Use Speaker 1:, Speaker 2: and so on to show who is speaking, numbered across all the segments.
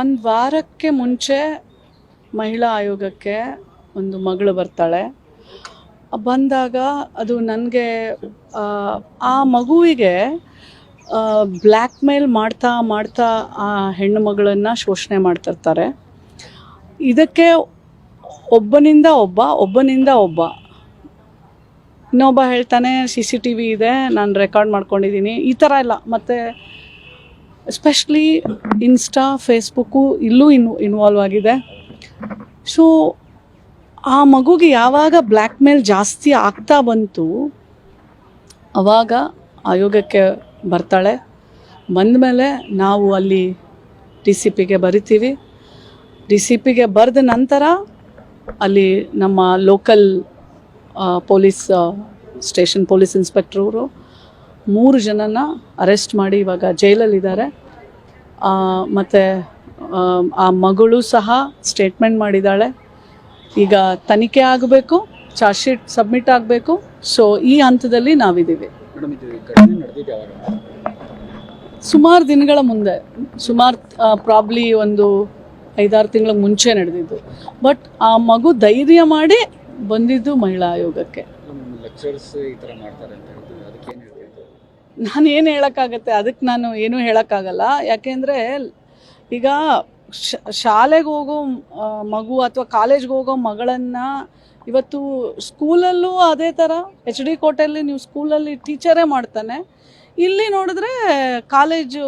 Speaker 1: ಒಂದು ವಾರಕ್ಕೆ ಮುಂಚೆ ಮಹಿಳಾ ಆಯೋಗಕ್ಕೆ ಒಂದು ಮಗಳು ಬರ್ತಾಳೆ. ಬಂದಾಗ ಅದು ನನಗೆ, ಆ ಮಗುವಿಗೆ ಬ್ಲ್ಯಾಕ್ ಮೇಲ್ ಮಾಡ್ತಾ ಮಾಡ್ತಾ ಆ ಹೆಣ್ಣು ಮಗಳನ್ನು ಶೋಷಣೆ ಮಾಡ್ತಿರ್ತಾರೆ. ಇದಕ್ಕೆ ಒಬ್ಬನಿಂದ ಒಬ್ಬ ಒಬ್ಬನಿಂದ ಒಬ್ಬ. ಇನ್ನೊಬ್ಬ ಹೇಳ್ತಾನೆ, ಸಿ ಸಿ ಟಿ ವಿ ಇದೆ, ನಾನು ರೆಕಾರ್ಡ್ ಮಾಡ್ಕೊಂಡಿದ್ದೀನಿ ಈ ಥರ ಎಲ್ಲ. ಮತ್ತು ಎಸ್ಪೆಷಲಿ ಇನ್ಸ್ಟಾ ಫೇಸ್ಬುಕ್ಕು ಇಲ್ಲೂ ಇನ್ ಇನ್ವಾಲ್ವ್ ಆಗಿದೆ. ಸೊ ಆ ಮಗುಗೆ ಯಾವಾಗ ಬ್ಲ್ಯಾಕ್ ಮೇಲ್ ಜಾಸ್ತಿ ಆಗ್ತಾ ಬಂತು, ಅವಾಗ ಆಯೋಗಕ್ಕೆ ಬರ್ತಾಳೆ. ಬಂದ ಮೇಲೆ ನಾವು ಅಲ್ಲಿ ಡಿ ಸಿ ಪಿಗೆ ಬರಿತೀವಿ. ಡಿ ಸಿ ಪಿಗೆ ಬರೆದ ನಂತರ ಅಲ್ಲಿ ನಮ್ಮ ಲೋಕಲ್ ಪೊಲೀಸ್ ಸ್ಟೇಷನ್ ಪೊಲೀಸ್ ಇನ್ಸ್ಪೆಕ್ಟ್ರವರು ಮೂರು ಜನನ ಅರೆಸ್ಟ್ ಮಾಡಿ ಇವಾಗ ಜೈಲಲ್ಲಿದ್ದಾರೆ. ಮತ್ತು ಆ ಮಗಳು ಸಹ ಸ್ಟೇಟ್ಮೆಂಟ್ ಮಾಡಿದ್ದಾಳೆ. ಈಗ ತನಿಖೆ ಆಗಬೇಕು ಚಾರ್ಜ್ ಶೀಟ್ ಸಬ್ಮಿಟ್ ಆಗಬೇಕು. ಸೊ ಈ ಹಂತದಲ್ಲಿ ನಾವಿದ್ದೀವಿ. ಸುಮಾರು ದಿನಗಳ ಮುಂದೆ ಸುಮಾರು ಪ್ರಾಬ್ಲಿ ಒಂದು ಐದಾರು ತಿಂಗಳ ಮುಂಚೆ ನಡೆದಿದ್ದು. ಬಟ್ ಆ ಮಗು ಧೈರ್ಯ ಮಾಡಿ ಬಂದಿದ್ದು ಮಹಿಳಾ ಆಯೋಗಕ್ಕೆ. ನಾನು ಏನು ಹೇಳೋಕ್ಕಾಗತ್ತೆ? ಅದಕ್ಕೆ ನಾನು ಏನೂ ಹೇಳೋಕ್ಕಾಗಲ್ಲ. ಯಾಕೆಂದರೆ ಈಗ ಶಾಲೆಗೆ ಹೋಗೋ ಮಗು ಅಥವಾ ಕಾಲೇಜ್ಗೆ ಹೋಗೋ ಮಗಳನ್ನು ಇವತ್ತು ಸ್ಕೂಲಲ್ಲೂ ಅದೇ ಥರ ಎಚ್ ಡಿ ಕೋಟೆಯಲ್ಲಿ ನೀವು ಸ್ಕೂಲಲ್ಲಿ ಟೀಚರೇ ಮಾಡ್ತಾನೆ. ಇಲ್ಲಿ ನೋಡಿದ್ರೆ ಕಾಲೇಜು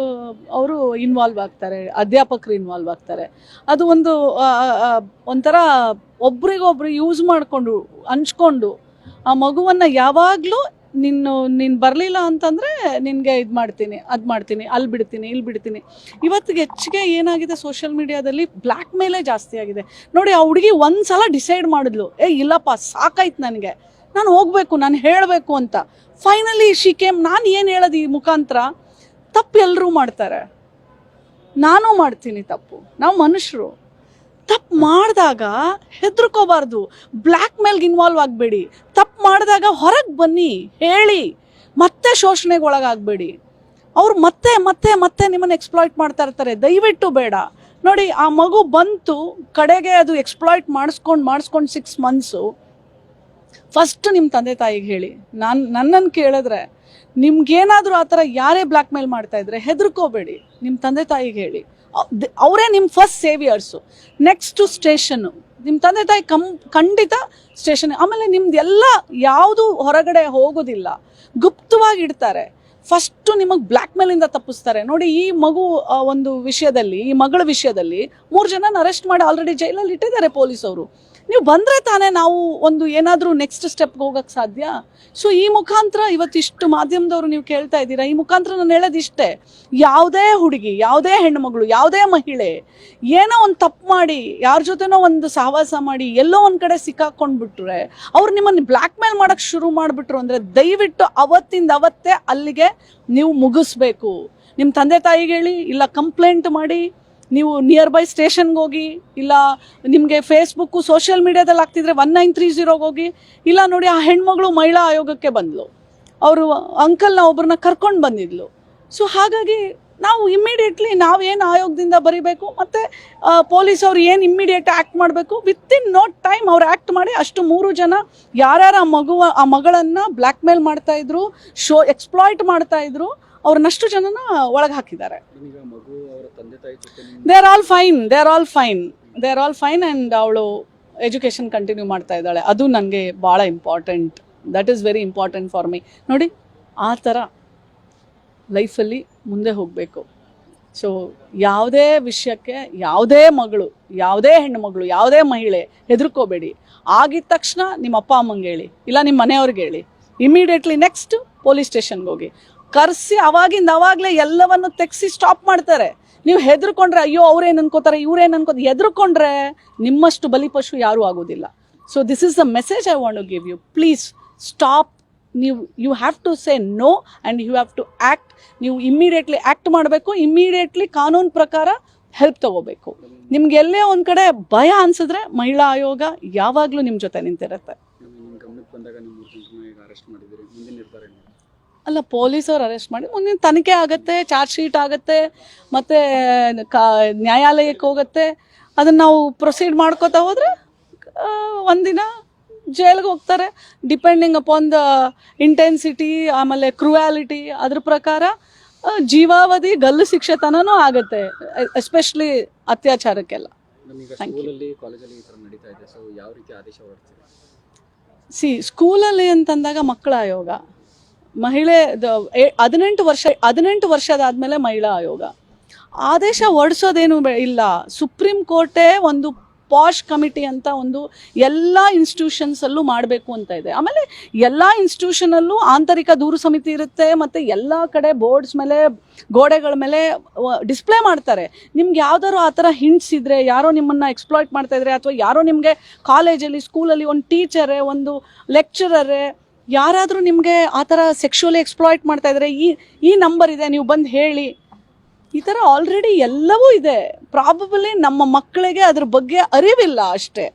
Speaker 1: ಅವರು ಇನ್ವಾಲ್ವ್ ಆಗ್ತಾರೆ, ಅಧ್ಯಾಪಕರು ಇನ್ವಾಲ್ವ್ ಆಗ್ತಾರೆ. ಅದು ಒಂದು ಒಂಥರ ಒಬ್ರಿಗೊಬ್ರು ಯೂಸ್ ಮಾಡಿಕೊಂಡು, ಹಂಚ್ಕೊಂಡು ಆ ಮಗುವನ್ನು ಯಾವಾಗಲೂ ನೀನು ನೀನು ಬರಲಿಲ್ಲ ಅಂತಂದರೆ ನಿನಗೆ ಇದು ಮಾಡ್ತೀನಿ, ಅದು ಮಾಡ್ತೀನಿ ಅಲ್ಲಿ ಬಿಡ್ತೀನಿ ಇಲ್ಲಿ ಬಿಡ್ತೀನಿ. ಇವತ್ತಿಗೆ ಹೆಚ್ಚಿಗೆ ಏನಾಗಿದೆ ಸೋಷಿಯಲ್ ಮೀಡಿಯಾದಲ್ಲಿ ಬ್ಲ್ಯಾಕ್ ಮೇಲೇ ಜಾಸ್ತಿ ಆಗಿದೆ. ನೋಡಿ, ಆ ಹುಡುಗಿ ಒಂದು ಸಲ ಡಿಸೈಡ್ ಮಾಡಿದ್ಲು, ಏ, ಇಲ್ಲಪ್ಪ, ಸಾಕಾಯ್ತು ನನಗೆ. ನಾನು ಹೋಗಬೇಕು, ನಾನು ಹೇಳಬೇಕು ಅಂತ. ಫೈನಲಿ ಶಿ ಕೇಮ್ ನಾನು ಏನು ಹೇಳೋದು ಈ ಮುಖಾಂತರ, ತಪ್ಪು ಎಲ್ಲರೂ ಮಾಡ್ತಾರೆ. ನಾನು ಮಾಡ್ತೀನಿ ತಪ್ಪು, ನಾವು ಮನುಷ್ಯರು ತಪ್ಪು ಮಾಡಿದಾಗ ಹೆದರ್ಕೋಬಾರ್ದು. ಬ್ಲ್ಯಾಕ್ ಮೇಲ್ಗೆ ಇನ್ವಾಲ್ವ್ ಆಗಬೇಡಿ. ತಪ್ಪು ಮಾಡಿದಾಗ ಹೊರಗೆ ಬನ್ನಿ, ಹೇಳಿ. ಮತ್ತೆ ಶೋಷಣೆಗೆ ಒಳಗಾಗಬೇಡಿ ಅವ್ರು ಮತ್ತೆ ಮತ್ತೆ ಮತ್ತೆ ನಿಮ್ಮನ್ನು ಎಕ್ಸ್ಪ್ಲಾಯ್ಟ್ ಮಾಡ್ತಾ ಇರ್ತಾರೆ. ದಯವಿಟ್ಟು ಬೇಡ. ನೋಡಿ, ಆ ಮಗು ಬಂತು, ಕಡೆಗೆ ಅದು ಎಕ್ಸ್ಪ್ಲಾಯ್ಟ್ ಮಾಡಿಸ್ಕೊಂಡು ಮಾಡಿಸ್ಕೊಂಡು ಸಿಕ್ಸ್ ಮಂತ್ಸು ಫಸ್ಟ್ ನಿಮ್ಮ ತಂದೆ ತಾಯಿಗೆ ಹೇಳಿ. ನಾನು ನನ್ನನ್ನು ಕೇಳಿದ್ರೆ, ನಿಮ್ಗೇನಾದರೂ ಆ ಥರ ಯಾರೇ ಬ್ಲ್ಯಾಕ್ ಮೇಲ್ ಮಾಡ್ತಾಯಿದ್ರೆ ಹೆದರ್ಕೋಬೇಡಿ. ನಿಮ್ಮ ತಂದೆ ತಾಯಿಗೆ ಹೇಳಿ. ಅವರೇ ನಿಮ್ಮ ಫಸ್ಟ್ ಸೇವಿಯರ್ಸು ನೆಕ್ಸ್ಟು ಸ್ಟೇಷನ್ನು ನಿಮ್ಮ ತಂದೆ ತಾಯಿ ಕಂ, ಖಂಡಿತ ಸ್ಟೇಷನ್ ಆಮೇಲೆ ನಿಮ್ದು ಎಲ್ಲ ಯಾವುದು ಹೊರಗಡೆ ಹೋಗೋದಿಲ್ಲ. ಗುಪ್ತವಾಗಿ ಇಡ್ತಾರೆ. ಫಸ್ಟು ನಿಮಗೆ ಬ್ಲ್ಯಾಕ್ ಮೇಲಿಂದ ತಪ್ಪಿಸ್ತಾರೆ. ನೋಡಿ, ಈ ಮಗು ಒಂದು ವಿಷಯದಲ್ಲಿ, ಈ ಮಗಳ ವಿಷಯದಲ್ಲಿ ಮೂರು ಜನನ ಅರೆಸ್ಟ್ ಮಾಡಿ ಆಲ್ರೆಡಿ ಜೈಲಲ್ಲಿ ಇಟ್ಟಿದ್ದಾರೆ ಪೊಲೀಸವರು. ನೀವು ಬಂದರೆ ತಾನೇ ನಾವು ಒಂದು ಏನಾದರೂ ನೆಕ್ಸ್ಟ್ ಸ್ಟೆಪ್ಗೆ ಹೋಗಕ್ಕೆ ಸಾಧ್ಯ? ಸೊ ಈ ಮುಖಾಂತರ ಇವತ್ತಿಷ್ಟು ಮಾಧ್ಯಮದವರು ನೀವು ಕೇಳ್ತಾ ಇದ್ದೀರಾ? ಈ ಮುಖಾಂತರ ನಾನು ಹೇಳೋದಿಷ್ಟೇ ಯಾವುದೇ ಹುಡುಗಿ, ಯಾವುದೇ ಹೆಣ್ಣುಮಗಳು, ಯಾವುದೇ ಮಹಿಳೆ ಏನೋ ಒಂದು ತಪ್ಪು ಮಾಡಿ, ಯಾರ ಜೊತೆನೋ ಒಂದು ಸಹವಾಸ ಮಾಡಿ, ಎಲ್ಲೋ ಒಂದು ಕಡೆ ಸಿಕ್ಕಾಕೊಂಡ್ಬಿಟ್ರೆ, ಅವ್ರು ನಿಮ್ಮನ್ನು ಬ್ಲ್ಯಾಕ್ ಮೇಲ್ ಮಾಡೋಕ್ಕೆ ಶುರು ಮಾಡಿಬಿಟ್ರು ಅಂದರೆ ದಯವಿಟ್ಟು ಅವತ್ತಿಂದ ಅವತ್ತೇ ಅಲ್ಲಿಗೆ ನೀವು ಮುಗಿಸ್ಬೇಕು. ನಿಮ್ಮ ತಂದೆ ತಾಯಿಗೆ ಹೇಳಿ, ಇಲ್ಲ ಕಂಪ್ಲೇಂಟ್ ಮಾಡಿ ನೀವು ನಿಯರ್ ಬೈ ಸ್ಟೇಷನ್ಗೆ ಹೋಗಿ, ಇಲ್ಲ ನಿಮಗೆ ಫೇಸ್ಬುಕ್ಕು ಸೋಷಿಯಲ್ ಮೀಡಿಯಾದಲ್ಲಿ ಆಗ್ತಿದ್ರೆ ಒನ್ ನೈನ್ ತ್ರೀ ಜೀರೋಗೆ ಹೋಗಿ, ಇಲ್ಲ ನೋಡಿ ಆ ಹೆಣ್ಮಗಳು ಮಹಿಳಾ ಆಯೋಗಕ್ಕೆ ಬಂದ್ಲು. ಅವರು ಅಂಕಲ್ನ ಒಬ್ಬರನ್ನ ಕರ್ಕೊಂಡು ಬಂದಿದ್ಲು. ಸೊ ಹಾಗಾಗಿ ನಾವು ಇಮ್ಮಿಡಿಯೇಟ್ಲಿ ಏನು ಆಯೋಗದಿಂದ ಬರಿಬೇಕು ಮತ್ತು ಪೊಲೀಸ್ ಅವ್ರು ಏನು ಇಮ್ಮಿಡಿಯೇಟ್ ಆ್ಯಕ್ಟ್ ಮಾಡಬೇಕು ವಿತಿನ್ ನೋ ಟೈಮ್ ಅವ್ರು ಆ್ಯಕ್ಟ್ ಮಾಡಿ ಅಷ್ಟು ಮೂರು ಜನ ಯಾರ್ಯಾರು ಆ ಮಗುವ, ಆ ಮಗಳನ್ನು ಬ್ಲ್ಯಾಕ್ ಮೇಲ್ ಮಾಡ್ತಾಯಿದ್ರು ಶೋ ಎಕ್ಸ್ಪ್ಲಾಯ್ಟ್ ಮಾಡ್ತಾಯಿದ್ರು ಅವ್ರನ್ನಷ್ಟು ಜನನ ಒಳಗೆ ಹಾಕಿದ್ದಾರೆ. They are all fine they are all fine they are all fine and ಅವಳು ಎಜುಕೇಷನ್ ಕಂಟಿನ್ಯೂ ಮಾಡ್ತಾ ಇದ್ದಾಳೆ. ಅದು ನನಗೆ ಭಾಳ important that is very important for me ನೋಡಿ ಆ ಥರ ಲೈಫಲ್ಲಿ ಮುಂದೆ ಹೋಗಬೇಕು. ಸೊ ಯಾವುದೇ ವಿಷಯಕ್ಕೆ ಯಾವುದೇ ಮಗಳು ಯಾವುದೇ ಹೆಣ್ಣು ಮಗಳು ಯಾವುದೇ ಮಹಿಳೆ ಹೆದರ್ಕೋಬೇಡಿ. ಆಗಿದ ತಕ್ಷಣ ನಿಮ್ಮ ಅಪ್ಪ ಅಮ್ಮಂಗೆ ಹೇಳಿ ಇಲ್ಲ ನಿಮ್ಮ ಮನೆಯವ್ರಿಗೆ ಹೇಳಿ ಇಮಿಡಿಯೇಟ್ಲಿ ನೆಕ್ಸ್ಟ್ ಪೊಲೀಸ್ ಸ್ಟೇಷನ್ಗೆ ಹೋಗಿ. ಕರೆಸಿ ಅವಾಗಿಂದ ಅವಾಗಲೇ ಎಲ್ಲವನ್ನು ತೆಗ್ಸಿ ಸ್ಟಾಪ್ ಮಾಡ್ತಾರೆ. ನೀವು ಹೆದರ್ಕೊಂಡ್ರೆ ಅಯ್ಯೋ ಅವ್ರೇನು ಅನ್ಕೋತಾರೆ, ಇವ್ರೇನು ಅನ್ಕೋತಾರೆ ಹೆದರ್ಕೊಂಡ್ರೆ ನಿಮ್ಮಷ್ಟು ಬಲಿಪಶು ಯಾರೂ ಆಗೋದಿಲ್ಲ. So this is the message I want to give you please stop ನೀವು you have to say no and you have to act ನೀವು ಇಮ್ಮಿಡಿಯೇಟ್ಲಿ ಆ್ಯಕ್ಟ್ ಮಾಡಬೇಕು ಇಮ್ಮಿಡಿಯೇಟ್ಲಿ ಕಾನೂನು ಪ್ರಕಾರ ಹೆಲ್ಪ್ ತಗೋಬೇಕು. ನಿಮ್ಗೆ ಎಲ್ಲೇ ಒಂದು ಕಡೆ ಭಯ ಅನ್ಸಿದ್ರೆ ಮಹಿಳಾ ಆಯೋಗ ಯಾವಾಗಲೂ ನಿಮ್ಮ ಜೊತೆ ನಿಂತಿರುತ್ತೆ. ಅಲ್ಲ ಪೊಲೀಸರು ಅರೆಸ್ಟ್ ಮಾಡಿ ಮುಂದಿನ ತನಿಖೆ ಆಗುತ್ತೆ ಚಾರ್ಜ್ ಶೀಟ್ ಆಗುತ್ತೆ ಮತ್ತು ಕಾ ನ್ಯಾಯಾಲಯಕ್ಕೆ ಹೋಗುತ್ತೆ. ಅದನ್ನು ನಾವು ಪ್ರೊಸೀಡ್ ಮಾಡ್ಕೋತಾ ಹೋದ್ರೆ ಒಂದಿನ ಜೈಲ್ಗೆ ಹೋಗ್ತಾರೆ. ಡಿಪೆಂಡಿಂಗ್ ಅಪಾನ್ ದ ಇಂಟೆನ್ಸಿಟಿ ಆಮೇಲೆ ಕ್ರೂಯಾಲಿಟಿ ಅದ್ರ ಪ್ರಕಾರ ಜೀವಾವಧಿ ಗಲ್ಲು ಶಿಕ್ಷೆ ತನೂ ಆಗುತ್ತೆ ಎಸ್ಪೆಷಲಿ ಅತ್ಯಾಚಾರಕ್ಕೆಲ್ಲ.
Speaker 2: ಸಿ
Speaker 1: ಸ್ಕೂಲಲ್ಲಿ ಅಂತಂದಾಗ ಮಕ್ಕಳ ಆಯೋಗ. ಮಹಿಳೆ ಹದಿನೆಂಟು ವರ್ಷ, ಹದಿನೆಂಟು ವರ್ಷದಾದ್ಮೇಲೆ ಮಹಿಳಾ ಆಯೋಗ. ಆದೇಶ ಹೊರಡಿಸೋದೇನು ಇಲ್ಲ. ಸುಪ್ರೀಂ ಕೋರ್ಟೇ ಒಂದು ಪಾಶ್ ಕಮಿಟಿ ಅಂತ ಒಂದು ಎಲ್ಲ ಇನ್ಸ್ಟಿಟ್ಯೂಷನ್ಸಲ್ಲೂ ಮಾಡಬೇಕು ಅಂತ ಇದೆ. ಆಮೇಲೆ ಎಲ್ಲ ಇನ್ಸ್ಟಿಟ್ಯೂಷನಲ್ಲೂ ಆಂತರಿಕ ದೂರು ಸಮಿತಿ ಇರುತ್ತೆ, ಮತ್ತು ಎಲ್ಲ ಕಡೆ ಬೋರ್ಡ್ಸ್ ಮೇಲೆ, ಗೋಡೆಗಳ ಮೇಲೆ ಡಿಸ್ಪ್ಲೇ ಮಾಡ್ತಾರೆ. ನಿಮ್ಗೆ ಯಾವ್ದಾದ್ರು ಆ ಥರ ಹಿಂಟ್ಸ್ ಇದ್ದರೆ ಯಾರೋ ನಿಮ್ಮನ್ನ ಎಕ್ಸ್ಪ್ಲಾಯ್ಟ್ ಮಾಡ್ತಾ ಇದ್ರೆ, ಅಥವಾ ಯಾರೋ ನಿಮಗೆ ಕಾಲೇಜಲ್ಲಿ ಸ್ಕೂಲಲ್ಲಿ ಒಂದು ಟೀಚರೇ ಒಂದು ಲೆಕ್ಚರರೇ ಯಾರಾದರೂ ನಿಮಗೆ ಆ ಥರ ಸೆಕ್ಷುವಲಿ ಎಕ್ಸ್ಪ್ಲಾಯ್ಟ್ ಮಾಡ್ತಾ ಇದ್ದಾರೆ ಈ ಈ ನಂಬರ್ ಇದೆ, ನೀವು ಬಂದು ಹೇಳಿ. ಈ ಥರ ಆಲ್ರೆಡಿ ಎಲ್ಲವೂ ಇದೆ. ಪ್ರಾಬಬಲಿ ನಮ್ಮ ಮಕ್ಕಳಿಗೆ ಅದ್ರ ಬಗ್ಗೆ ಅರಿವಿಲ್ಲ ಅಷ್ಟೇ.